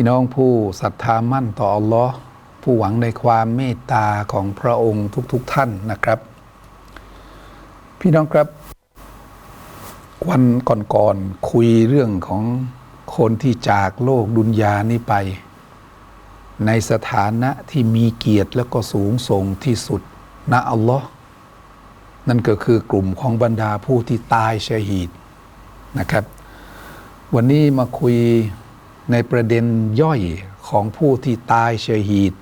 พี่น้องผู้ศรัทธามั่นต่ออัลลอฮ์ผู้หวังในความเมตตาของพระองค์ทุกๆทท่านนะครับ พี่น้องครับ วันก่อนๆคุยเรื่องของคนที่จากโลกดุนยานี้ไป ในสถานะที่มีเกียรติแล้วก็สูงส่งที่สุดนะอัลลอฮ์นั่นก็คือกลุ่มของบรรดาผู้ที่ตายชหีดนะครับ วันนี้มาคุย ในประเด็นย่อยของผู้ที่ตายเชฮีด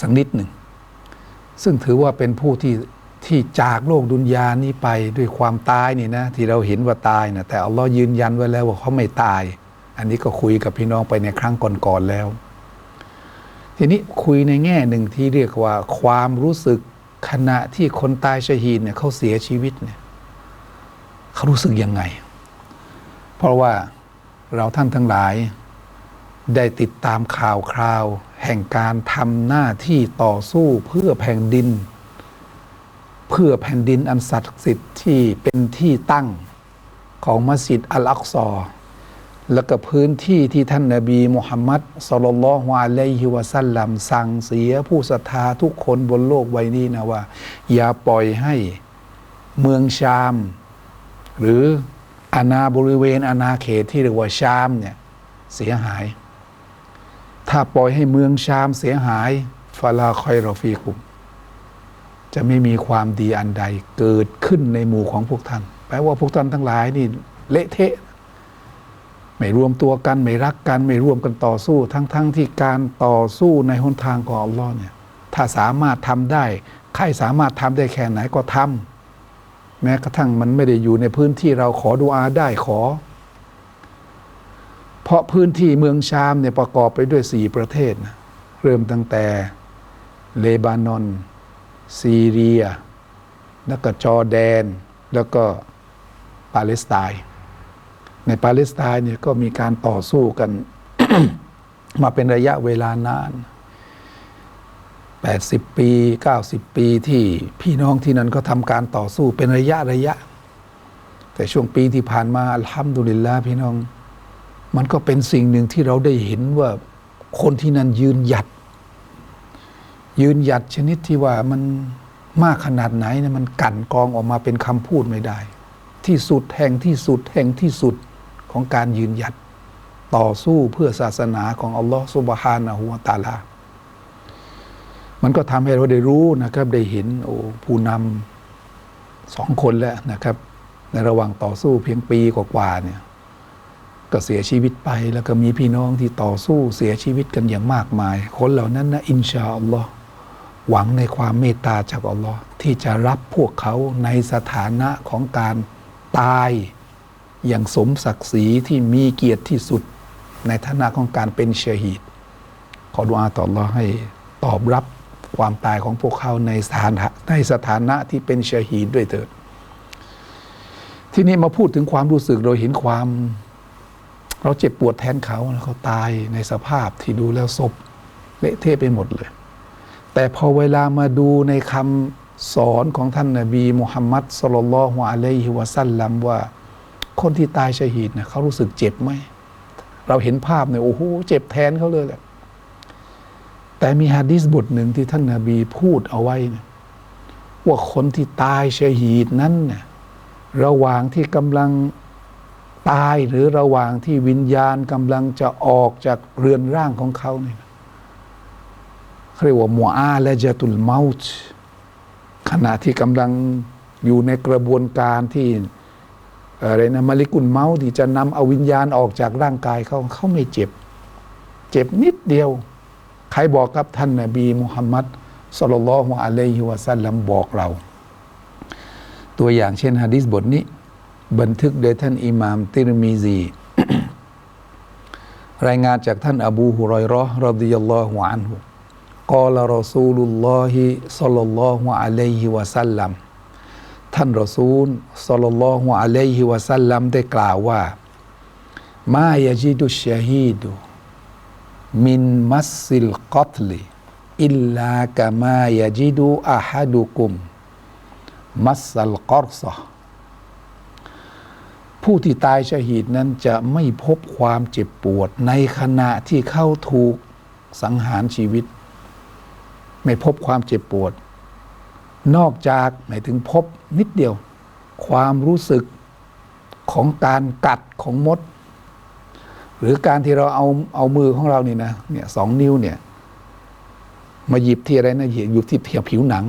สักนิดหนึ่ง ซึ่งถือว่าเป็นผู้ที่ที่จากโลกดุนยานี้ไปด้วยความตายนี่นะที่เราเห็นว่าตายนะแต่อัลลอฮ์ยืนยันไว้แล้วว่าเขาไม่ตาย อันนี้ก็คุยกับพี่น้องไปในครั้งก่อนๆแล้ว ทีนี้คุยในแง่หนึ่งที่เรียกว่าความรู้สึกขณะที่คนตายชฮีดเนี่ยเขาเสียชีวิตเนี่ยเขารู้สึกยังไง เพราะว่า เราท่านทั้งหลาย ได้ติดตามข่าวคราว แห่งการทำหน้าที่ต่อสู้เพื่อแผ่นดิน เพื่อแผ่นดินอันศักดิ์สิทธิ์ที่เป็นที่ตั้งของมัสยิดอัลอักซอและก็พื้นที่ที่ท่านนาบีมุฮัมมัดสลลัลลอฮุอะลัยฮิวะสัลลัมสั่งเสียผู้ศรัทธาทุกคนบนโลกใบนี้นะว่า อย่าปล่อยให้เมืองชาม หรือ อาณาบริเวณอาณาเขตที่เรียกว่าชามเนี่ยเสียหาย ถ้าปล่อยให้เมืองชามเสียหายฟาลาคอยรอฟีกุม จะไม่มีความดีอันใดเกิดขึ้นในหมู่ของพวกท่าน แปลว่าพวกท่านทั้งหลายนี่เละเทะ ไม่รวมตัวกัน ไม่รักกัน ไม่ร่วมกันต่อสู้ ทั้งๆทที่การต่อสู้ในหนทางของอัลลอฮ์เนี่ย ถ้าสามารถทำได้ ใครสามารถทำได้แค่ไหนก็ทำ แม้กระทั่งมันไม่ได้อยู่ในพื้นที่เราขอดูอาได้ขอ เพราะพื้นที่เมืองชามเนี่ยประกอบไปด้วยสี่ประเทศนะเริ่มตั้งแต่เลบานอน ซีเรีย แล้วก็จอร์แดน แล้วก็ปาเลสไตน์ในปาเลสไตน์เนี่ยก็มีการต่อสู้กัน มาเป็นระยะเวลานาน 80 ปี 90 ปีที่พี่น้องที่นั้นก็ทำการต่อสู้เป็นระยะระยะ แต่ช่วงปีที่ผ่านมาอัลฮัมดุลิลลาห์พี่น้อง มันก็เป็นสิ่งหนึ่งที่เราได้เห็นว่าคนที่นั้นยืนหยัด ยืนหยัดชนิดที่ว่ามันมากขนาดไหนเนี่ยมันกั่นกองออกมาเป็นคำพูดไม่ได้ ที่สุดแห่งที่สุดแห่งที่สุดของการยืนหยัด ต่อสู้เพื่อศาสนาของอัลลอฮฺสุบฮานะฮูวะตาลา มันก็ทำให้เราได้รู้นะครับ ได้เห็นโอ้ผู้นำสองคนแล้วนะครับ ในระหว่างต่อสู้เพียงปีกว่าๆเนี่ยก็เสียชีวิตไปแล้วก็มีพี่น้องที่ต่อสู้เสียชีวิตกันอย่างมากมาย คนเหล่านั้นนะอินชาอัลลอฮ์หวังในความเมตตาจากอัลลอฮ์ที่จะรับพวกเขาในสถานะของการตายอย่างสมศักดิ์ศรีที่มีเกียรติที่สุด ในฐานะของการเป็นเชฮีดขอดุอาต่ออัลลอฮ์ให้ตอบรับ ความตายของพวกเขาในสถานะในสถานะที่เป็นเชฮีดด้วยเถิดที่นี้มาพูดถึงความรู้สึกเราเห็นความ เราเจ็บปวดแทนเขาเขาตายในสภาพที่ดูแล้วศพเละเทะไปหมดเลย แต่พอเวลามาดูในคำสอนของท่านนาบีมุฮัมมัดสลลัลลอฮุอะลัยฮิวะสัลลัมว่า คนที่ตายชหีดนี่ยเขารู้สึกเจ็บไหมเราเห็นภาพเนี่ยโอ้โหเจ็บแทนเขาเลยแหละ แต่มีฮะดิษบทหนึ่งที่ท่านนาบีพูดเอาไว้นี่ยว่าคนที่ตายชหีดนั้นเนี่ยระหว่างที่กำลังตายหรือระหว่างที่วิญญาณกำลังจะออกจากเรือนร่างของเขาเนี่ยเรียกว่ามัวอาและจตุลเมาส์ขณะที่กำลังอยู่ในกระบวนการที่อะไรนะมาลิกุลเมาที่จะนำเอาวิญญาณออกจากร่างกายเขาเขาไม่เจ็บ เจ็บนิดเดียว ใครบอกกับท่านนบีมุฮัมมัดสลลัลฮุอะลัยฮิวะสัลลัมบอกเรา ตัวอย่างเช่นฮะดิษบทนี้ บันทึกโดยท่านอิหม่ามติรมีซีรายงานจากท่านอบูฮุรอยราะห์รดิยัลลอฮุอันฮุกอลรอซูลุลลอฮิซัลลัลลอฮุอะลัยฮิวะสัลลัมท่านรอซูลซัลลัลลอฮุอะลัยฮิวะสัลลัมได้กล่าวว่า มายะจิดุชชะฮีดุ มินมัสซิลกัตลิอิลลากะมายะจิดุอะฮัดุกุม มัสซัลกอรซะผู้ที่ตายชะฮีดนั้นจะไม่พบความเจ็บปวด ในขณะที่เข้าถูกสังหารชีวิต ไม่พบความเจ็บปวด นอกจากหมายถึงพบนิดเดียว ความรู้สึกของการกัดของมด หรือการที่เราเอาเอามือของเรานี่นะเนี่ยสองนิ้วเนี่ย มาหยิบที่อะไรนะหยิบที่เียผิวหนัง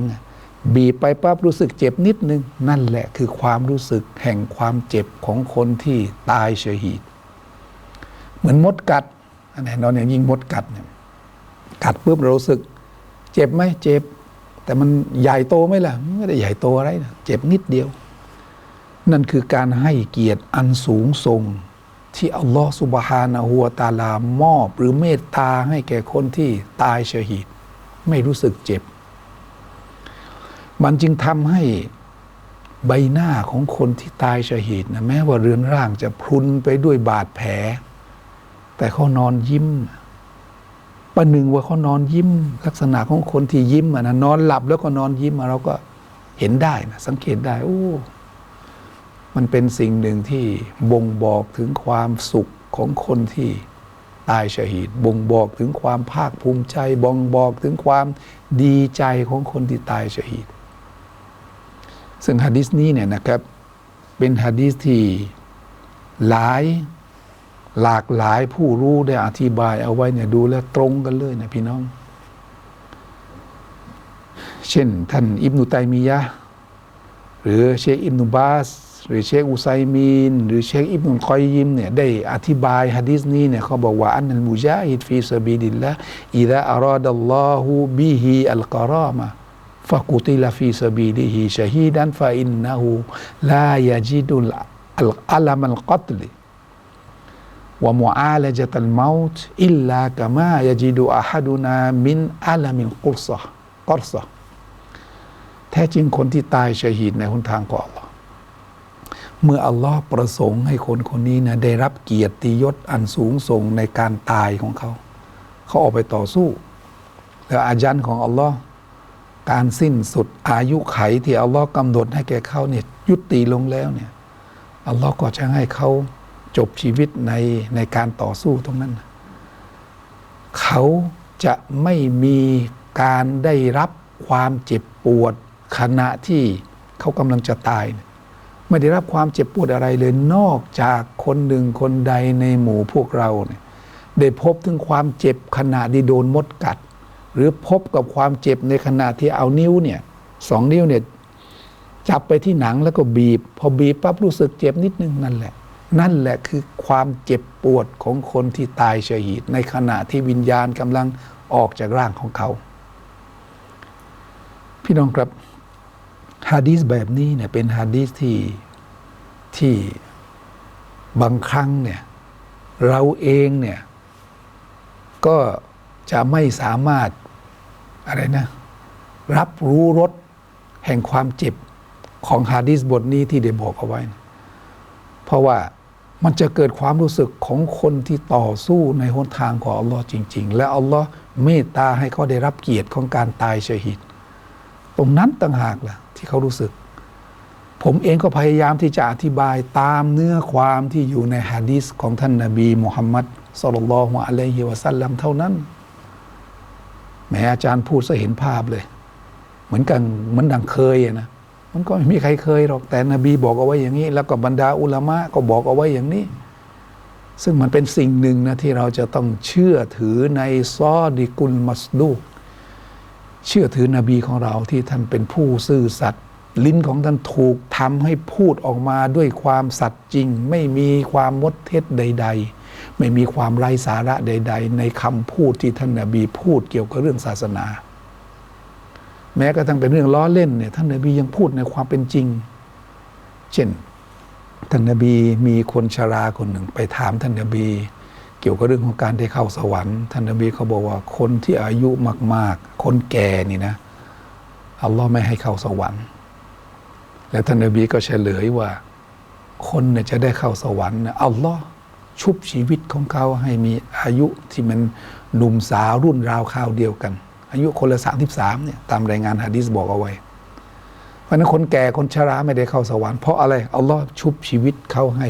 บีบไปปั๊บรู้สึกเจ็บนิดนึง นั่นแหละคือความรู้สึกแห่งความเจ็บของคนที่ตายเฉหีดเหมือนมดกัดอันไหนนอนอย่างยิงมดกัดเนี่ยกัดปุ๊บเรารู้สึก เจ็บไหมเจ็บ แต่มันใหญ่โตไหมล่ะไม่ได้ใหญ่โตอะไรนะเจ็บนิดเดียว นั่นคือการให้เกียรติอันสูงส่ง ที่อัลลอฮฺสุบฮานะฮูวตาลามอบหรือเมตตาให้แก่คนที่ตายชหีดไม่รู้สึกเจ็บ มันจึงทำให้ใบหน้าของคนที่ตายชหีดนะแม้ว่าเรือนร่างจะพรุนไปด้วยบาดแผล แต่เขานอนยิ้มประหนึ่งว่าเขานอนยิ้ม ลักษณะของคนที่ยิ้มอะนะนอนหลับแล้วก็นอนยิ้มเราก็เห็นได้นะสังเกตได้ โอ้ มันเป็นสิ่งหนึ่งที่บ่งบอกถึงความสุขของคนที่ตายชหีดบ่งบอกถึงความภาคภูมิใจบ่งบอกถึงความดีใจของคนที่ตายชหีดซึ่งฮะดิษนี้เนี่ยนะครับ เป็นฮะดิษที่หลายหลากหลายผู้รู้ได้อธิบายเอาไว้เนี่ยดูแล้วตรงกันเลยนะพี่น้อง เช่น ท่านอิบนุตัยมียะหรือเชคอิบนุบาส หรือเชคอุไซมีน หรือเชคอิบนุนคอยยิมเนี่ยได้อธิบายฮะดิษนี้เนี่ยเขาบอกว่าอันนัลมุจาฮิดฟีาบิดิลละอิดะอาราดัลลอฮูบิฮิอัลกรามะฟะกุติลาฟีาบิดิฮิชะฮีดันฟะอินนะฮูลายาจิดุลอัลมัลกัตลีว่ามุอาลจัตัลมาตอิลลากามายจิดูอาฮัดุนามินอัลมินกุรซะกุรซะแท้จริงคนที่ตายชะฮีดในหนทางของ Allah เมื่ออัลลอฮ์ประสงค์ให้คนคนนี้นะได้รับเกียรติยศอันสูงส่งในการตายของเขา เขาออกไปต่อสู้ แล้วอาจันของอัลลอฮ์การสิ้นสุดอายุไขที่อัลลอฮ์กำหนดให้แก่เขาเนี่ยยุติลงแล้วเนี่ยอัลลอฮ์ก็จะให้เขาจบชีวิตในในการต่อสู้ตรงนั้น เขาจะไม่มีการได้รับความเจ็บปวดขณะที่เขากำลังจะตาย ไม่ได้รับความเจ็บปวดอะไรเลยนอกจากคนหนึ่งคนใดในหมู่พวกเราเนี่ยได้พบถึงความเจ็บขณะที่โดนมดกัด หรือพบกับความเจ็บในขณะที่เอานิ้วเนี่ยสองนิ้วเนี่ยจับไปที่หนังแล้วก็บีบ พอบีบปั๊บรู้สึกเจ็บนิดนึงนั่นแหละ นั่นแหละคือความเจ็บปวดของคนที่ตายชหีดในขณะที่วิญญาณกำลังออกจากร่างของเขา พี่น้องครับ ฮะดีสแบบนี้เนี่ยเป็นฮะดีสที่ที่บางครั้งเนี่ยเราเองเนี่ยก็จะไม่สามารถอะไรนะรับรู้รสแห่งความเจ็บของฮะดีสบทนี้ที่ได้บอกเอาไว้ เพราะว่ามันจะเกิดความรู้สึกของคนที่ต่อสู้ในหนทางของอัลลอฮ์จริง ๆ และอัลลอฮ์เมตตาให้เขาได้รับเกียรติของการตายชหิดตรงนั้นต่างหากล่ะ ที่เขารู้สึก ผมเองก็พยายามที่จะอธิบายตามเนื้อความที่อยู่ในฮะดีษของท่านนาบีมุฮัมมัดสุลลัลลอฮุอะลัยฮิวะสัลลัมเท่านั้นแม้อาจารย์พูดซะเห็นภาพเลย เหมือนกันเหมือนดังเคยนะมันก็ไม่มีใครเคยหรอกแต่นบีบอกเอาไว้อย่างนี้ แล้วก็บรรดาอุลามะก็บอกเอาไว้อย่างนี้ ซึ่งมันเป็นสิ่งหนึ่งนะที่เราจะต้องเชื่อถือในซอดิกุลมัสดู เชื่อถือนบีของเราที่ท่านเป็นผู้ซื่อสัตย์ลิ้นของท่านถูกทำให้พูดออกมาด้วยความสัตย์จริง ไม่มีความมดเท็จใด ๆ ไม่มีความไร้สาระใด ๆ ในคำพูดที่ท่านนบีพูดเกี่ยวกับเรื่องศาสนา แม้กระทั่งเป็นเรื่องล้อเล่นเนี่ยท่านนบียังพูดในความเป็นจริง เช่นท่านนบีมีคนชราคนหนึ่งไปถามท่านนบี เกี่ยวกับเรื่องของการได้เข้าสวรรค์ท่านนบีเขาบอกว่าคนที่อายุมาก ๆ คนแก่นี่นะอัลลอฮ์ไม่ให้เข้าสวรรค์ แล้วท่านนบีก็เฉลยว่า คนเนี่ยจะได้เข้าสวรรค์อัลลอฮ์ชุบชีวิตของเขาให้มีอายุที่มันหนุ่มสาวรุ่นราวคราวเดียวกัน อายุคนละสามสิบสามเนี่ยตามรายงานฮะดีษบอกเอาไว้ เพราะฉะนั้นคนแก่คนชราไม่ได้เข้าสวรรค์เพราะอะไรอัลลอฮ์ชุบชีวิตเขาให้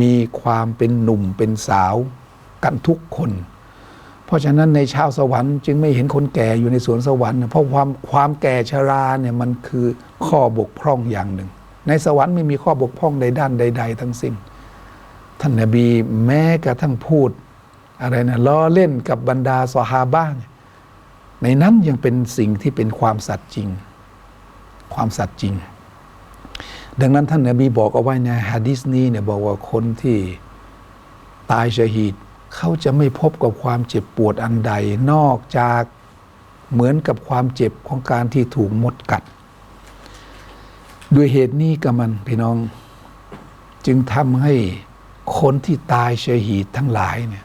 มีความเป็นหนุ่มเป็นสาว กันทุกคน เพราะฉะนั้นในชาวสวรรค์จึงไม่เห็นคนแก่อยู่ในสวนสวรรค์ เพราะความความแก่ชราเนี่ยมันคือข้อบกพร่องอย่างหนึ่ง ในสวรรค์ไม่มีข้อบกพร่องใดด้านใด ๆ ทั้งสิ้น ท่านนบีแม้กระทั่งพูดอะไรนะล้อเล่นกับบรรดาสหาบ้างในนั้นยังเป็นสิ่งที่เป็นความสัตย์จริง ความสัตย์จริง ดังนั้นท่านนบีบอกเอาไว้ในฮะดิษนี้เนี่ยบอกว่าคนที่ตายชหีด เขาจะไม่พบกับความเจ็บปวดอันใดนอกจากเหมือนกับความเจ็บของการที่ถูกมดกัด ด้วยเหตุนี้กับมันพี่น้อง จึงทำให้คนที่ตายชหีดทั้งหลายเนี่ย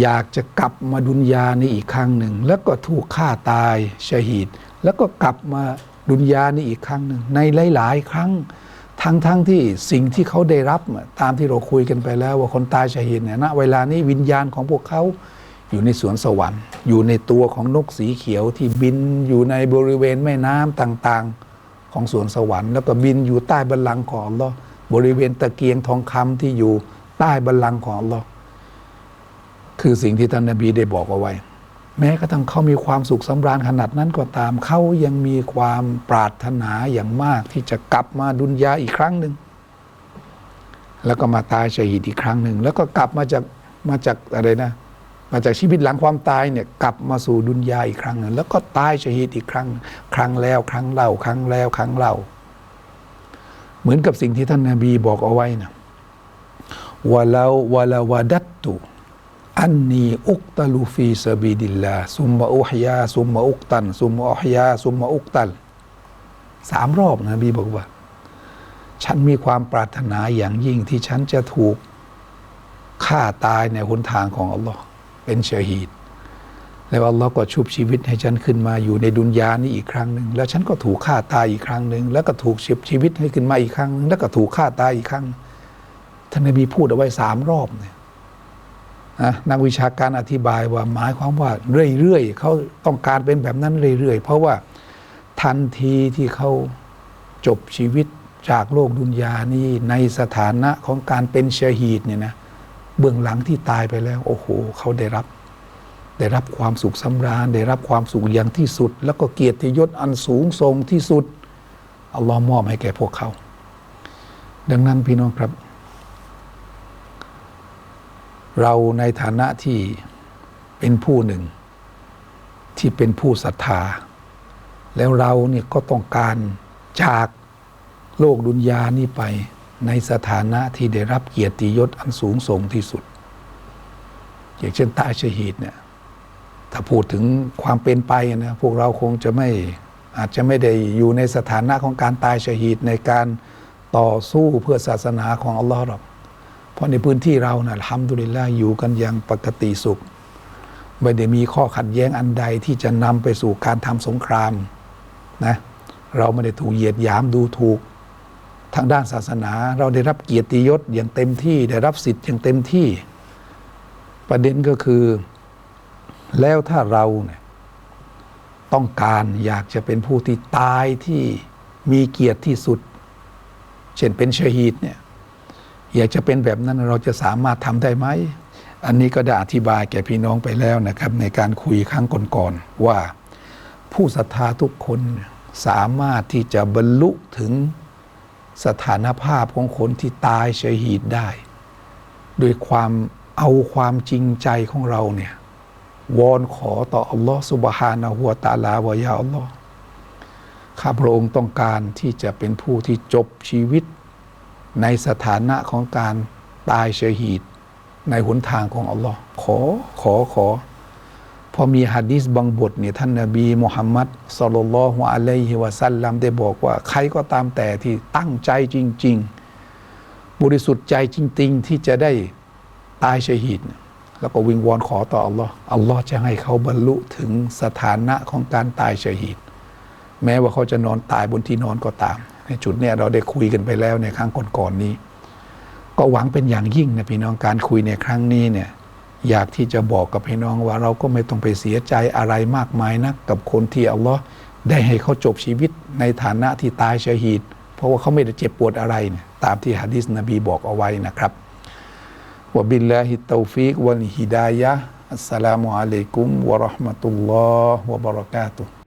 อยากจะกลับมาดุนยานี้อีกครั้งหนึ่ง แล้วก็ถูกฆ่าตายชหีดแล้วก็กลับมาดุนยานี้อีกครั้งหนึ่งในหลาย ๆ ครั้ง ทั้งๆทที่สิ่งที่เขาได้รับตามที่เราคุยกันไปแล้ว ว่าคนตายชหีดเนี่ยณเวลานี้วิญญาณของพวกเขาอยู่ในสวนสวรรค์ อยู่ในตัวของนกสีเขียวที่บินอยู่ในบริเวณแม่น้ำต่างๆ ของสวนสวรรค์ แล้วก็บินอยู่ใต้บัลลังก์ของลอบริเวณตะเกียงทองคำที่อยู่ใต้บัลลังก์ของลอคือสิ่งที่ท่านนบีได้บอกเอาไว้ แม้กระทั่งเขามีความสุขสำราญขนาดนั้นก็ตาม เขายังมีความปรารถนาอย่างมากที่จะกลับมาดุนยาอีกครั้งหนึ่ง แล้วก็มาตายชหีดอีกครั้งหนึ่ง แล้วก็กลับมาจากมาจากอะไรนะ มาจากชีวิตหลังความตายเนี่ยกลับมาสู่ดุนยาอีกครั้งหนึ่งแล้วก็ตายชหีดอีกครั้ง ครั้งแล้วครั้งเล่า ครั้งแล้ว ครั้งเล่า เหมือนกับสิ่งที่ท่านนาบีบอกเอาไว้นะวะลาวะลาวะดัตตุ อันนีอุกตลูฟีสบีดิลลาซุมมาอุฮยาซุมมาอุกตันซุมมาอุฮยาซุมมาอุกตันสามรอบนะบีบอกว่า ฉันมีความปรารถนาอย่างยิ่งที่ฉันจะถูกฆ่าตายในหนทางของอัลลอฮ์เป็นเชฮีดแล้วอัลลอฮ์ก็ชุบชีวิตให้ฉันขึ้นมาอยู่ในดุนยานี้อีกครั้งหนึ่งแล้วฉันก็ถูกฆ่าตายอีกครั้งหนึ่งแล้วก็ถูกชุบชีวิตให้ขึ้นมาอีกครั้งหนึ่งแล้วก็ถูกฆ่าตายอีกครั้งท่านนบีพูดเอาไว้สามรอบเนี่ย นะนักวิชาการอธิบายว่าหมายความว่าเรื่อยๆเขาต้องการเป็นแบบนั้นเรื่อยๆ เพราะว่าทันทีที่เขาจบชีวิตจากโลกดุนยานี้ในสถานะของการเป็นเชฮีดเนี่ยนะเบื้องหลังที่ตายไปแล้ว โอ้โหเขาได้รับ ได้รับความสุขสำราญ ได้รับความสุขอย่างที่สุด แล้วก็เกียรติยศอันสูงส่งที่สุดอัลลอฮ์มอบให้แก่พวกเขา ดังนั้นพี่น้องครับ เราในฐานะที่เป็นผู้หนึ่ง ที่เป็นผู้ศรัทธา แล้วเราเนี่ยก็ต้องการจากโลกดุนยานี้ไปในสถานะที่ได้รับเกียรติยศอันสูงส่งที่สุด อย่างเช่นตายชหีดเนี่ยถ้าพูดถึงความเป็นไปนะพวกเราคงจะไม่อาจจะไม่ได้อยู่ในสถานะของการตายชหีดในการต่อสู้เพื่อศาสนาของอัลลอฮ์หรอก ราะในพื้นที่เรานะ่ะทำดุลิลละอยู่กันอย่างปกติสุข ไม่ได้มีข้อขัดแย้งอันใดที่จะนำไปสู่การทำสงครามนะเราไม่ได้ถูกเหยียดหยามดูถูก ทางด้านศาสนา เราได้รับเกียรติยศอย่างเต็มที่ได้รับสิทธิ์อย่างเต็มที่ ประเด็นก็คือ แล้วถ้าเราเนี่ยต้องการอยากจะเป็นผู้ที่ตายที่มีเกียรติที่สุด เช่นเป็นชฮีดเนี่ย อยากจะเป็นแบบนั้นเราจะสามารถทำได้ไหม อันนี้ก็ได้อธิบายแก่พี่น้องไปแล้วนะครับ ในการคุยครั้งก่อนๆว่า ผู้ศรัทธาทุกคนสามารถที่จะบรรลุถึงสถานภาพของคนที่ตายชหีดได้ โดยความเอาความจริงใจของเราเนี่ยวอนขอต่ออัลลอฮฺสุบฮานะฮัวตาลาวะยาอัลลอฮ์ข้าพระองค์ต้องการที่จะเป็นผู้ที่จบชีวิต ในสถานะของการตายชหีดในหนทางของอัลลอฮ์ขอขอขอ พอมีฮะดีษบางบทเนี่ยท่านนาบีมุฮัมมัดสลลัลลอฮุอะลัยฮิวะสัลลัมได้บอกว่า ใครก็ตามแต่ที่ตั้งใจจริง ๆ บริสุทธิ์ใจจริง ๆ ที่จะได้ตายชหีดแล้วก็วิงวอนขอต่ออัลลอฮ์อัลลอฮ์จะให้เขาบรรลุถึงสถานะของการตายชะฮีดแม้ว่าเขาจะนอนตายบนที่นอนก็ตาม จุดเนี้ยเราได้คุยกันไปแล้วในครั้งก่อนๆนี้ ก็หวังเป็นอย่างยิ่งนะพี่น้องการคุยในครั้งนี้เนี่ยอยากที่จะบอกกับพี่น้องว่าเราก็ไม่ต้องไปเสียใจอะไรมากมายนัก กับคนที่อัลลอฮ์ได้ให้เขาจบชีวิตในฐานะที่ตายชะฮีดเพราะว่าเขาไม่ได้เจ็บปวดอะไรเนี่ยตามที่ฮะดิษนบีบอกเอาไว้นะครับวะบิลลาฮิตตอฟิกวัลฮิดายะอัสสลามุอะลัยกุมวะราะห์มะตุลลอฮ์วะบะเราะกาตุฮ์